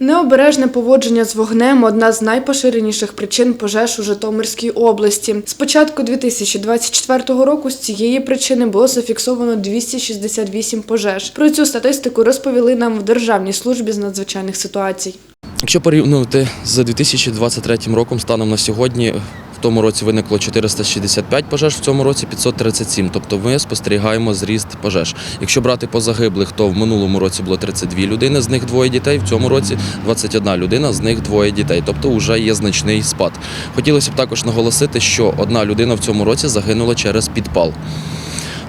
Необережне поводження з вогнем одна з найпоширеніших причин пожеж у Житомирській області. З початку 2024 року з цієї причини було зафіксовано 268 пожеж. Про цю статистику розповіли нам в Державній службі з надзвичайних ситуацій. Якщо порівнювати з 2023 роком, станом на сьогодні, в тому році виникло 465 пожеж, в цьому році 537. Тобто ми спостерігаємо зріст пожеж. Якщо брати по загиблих, то в минулому році було 32 людини, з них двоє дітей. В цьому році 21 людина, з них двоє дітей. Тобто вже є значний спад. Хотілося б також наголосити, що одна людина в цьому році загинула через підпал.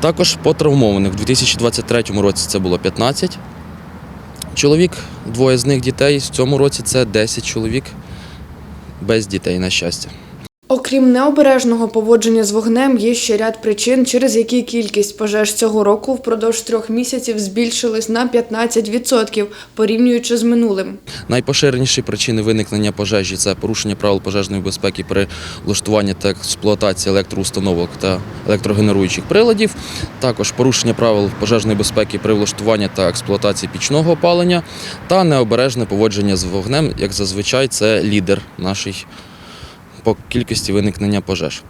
Також по травмованих в 2023 році це було 15 чоловік, двоє з них дітей. В цьому році це 10 чоловік без дітей, на щастя. Окрім необережного поводження з вогнем, є ще ряд причин, через які кількість пожеж цього року впродовж трьох місяців збільшилась на 15%, порівнюючи з минулим. Найпоширеніші причини виникнення пожежі це порушення правил пожежної безпеки при влаштуванні та експлуатації електроустановок та електрогенеруючих приладів, також порушення правил пожежної безпеки при влаштуванні та експлуатації пічного опалення та необережне поводження з вогнем, як зазвичай це лідер нашій по кількості виникнення пожеж.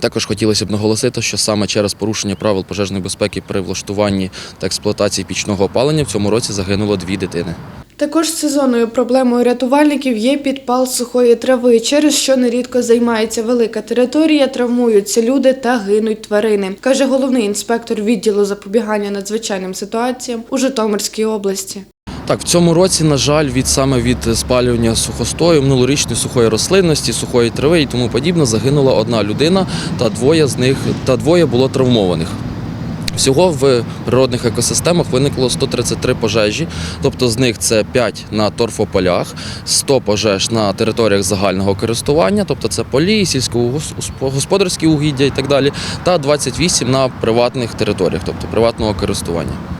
Також хотілося б наголосити, що саме через порушення правил пожежної безпеки при влаштуванні та експлуатації пічного опалення в цьому році загинуло дві дитини. Також сезонною проблемою рятувальників є підпал сухої трави, через що нерідко займається велика територія, травмуються люди та гинуть тварини, каже головний інспектор відділу запобігання надзвичайним ситуаціям у Житомирській області. Так, в цьому році, на жаль, від саме від спалювання сухостою, минулорічної сухої рослинності, сухої трави і тому подібне загинула одна людина, та двоє з них та двоє було травмованих. Всього в природних екосистемах виникло 133 пожежі, тобто з них це 5 на торфополях, 100 пожеж на територіях загального користування, тобто це полі, сільськогосподарські угіддя і так далі, та 28 на приватних територіях, тобто приватного користування.